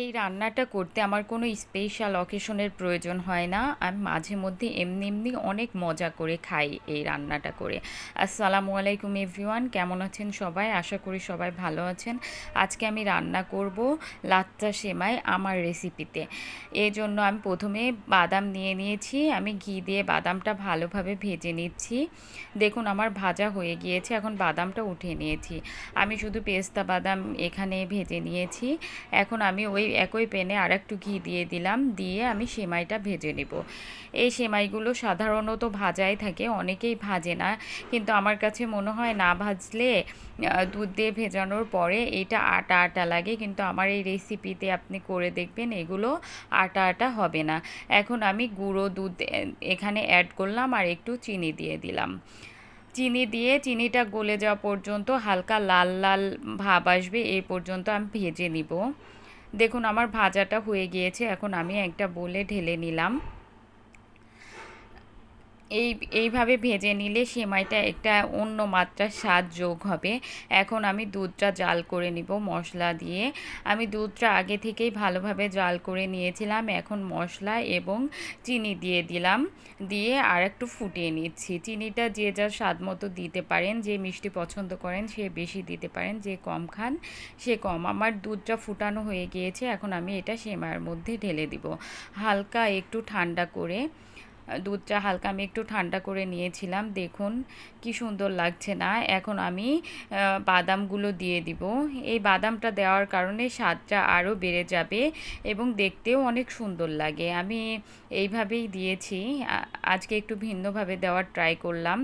এই রান্নাটা করতে আমার কোনো স্পেশাল অকেশনের প্রয়োজন হয় না। আমি মাঝে মধ্যে এমনি এমনি অনেক মজা করে খাই এই রান্নাটা করে। আসসালামু আলাইকুম এভরিওয়ান কেমন আছেন সবাই? আশা করি সবাই ভালো আছেন। আজকে আমি রান্না করব লাচ্চা সেমাই আমার রেসিপিতে এই জন্য আমি প্রথমে বাদাম নিয়ে নিয়েছি, আমি ঘি দিয়ে বাদামটা ভালোভাবে ভেজে নিচ্ছি। দেখুন, আমার ভাজা হয়ে গিয়েছে, এখন বাদামটা উঠে নিয়েছি। আমি শুধু পেস্তা বাদাম এখানে ভেজে নিয়েছি। এখন আমি ওই একই প্যানে আর একটু ঘি দিয়ে দিলাম, দিয়ে আমি সেমাইটা ভেজে নেব। এই সেমাইগুলো সাধারণত ভাজাই থাকে, অনেকেই ভাজে না, কিন্তু আমার কাছে মনে হয় না ভাজলে দুধ দিয়ে ভেজানোর পরে এটা আটা আটা লাগে, কিন্তু আমার এই রেসিপিতে আপনি করে দেখবেন এগুলো আটা আটা হবে না। এখন আমি গুঁড়ো দুধ এখানে অ্যাড করলাম আর একটু চিনি দিয়ে দিলাম। চিনি দিয়ে চিনিটা গলে যাওয়া পর্যন্ত হালকা লাল লাল ভাব আসবে এই পর্যন্ত আমি ভেজে নিব। দেখুন আমার ভাজাটা হয়ে গিয়েছে। এখন আমি একটা বলে ঢেলে নিলাম। এই, এইভাবে ভেজে নিলে সেমাইটা একটা অন্য মাত্রার স্বাদ যোগ হবে। এখন আমি দুধটা জাল করে নিব মশলা দিয়ে। আমি দুধটা আগে থেকেই ভালোভাবে জাল করে নিয়েছিলাম। এখন মশলা এবং চিনি দিয়ে দিলাম। দিয়ে আর একটু ফুটিয়ে নিচ্ছি। চিনিটা যে যার স্বাদ মতো দিতে পারেন, যে মিষ্টি পছন্দ করেন, সে বেশি দিতে পারেন, যে কম খান, সে কম। আমার দুধটা ফুটানো হয়ে গিয়েছে। এখন আমি এটা সেমাইয়ের মধ্যে ঢেলে দিব। হালকা একটু ঠান্ডা করে দুধটা হালকা আমি একটু ঠান্ডা করে নিয়েছিলাম। দেখুন কি সুন্দর লাগছে না? এখন আমি বাদামগুলো দিয়ে দিব। এই বাদামটা দেওয়ার কারণে স্বাদটা আরও বেড়ে যাবে এবং দেখতেও অনেক সুন্দর লাগে। আমি এইভাবেই দিয়েছি। আজকে একটু ভিন্নভাবে দেওয়ার ট্রাই করলাম।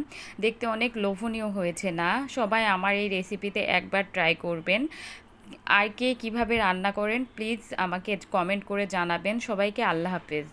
দেখতে অনেক লোভনীয় হয়েছে না? সবাই আমার এই রেসিপিতে একবার ট্রাই করবেন। আর কে কীভাবে রান্না করেন, প্লিজ আমাকে কমেন্ট করে জানাবেন। সবাইকে আল্লাহ হাফেজ।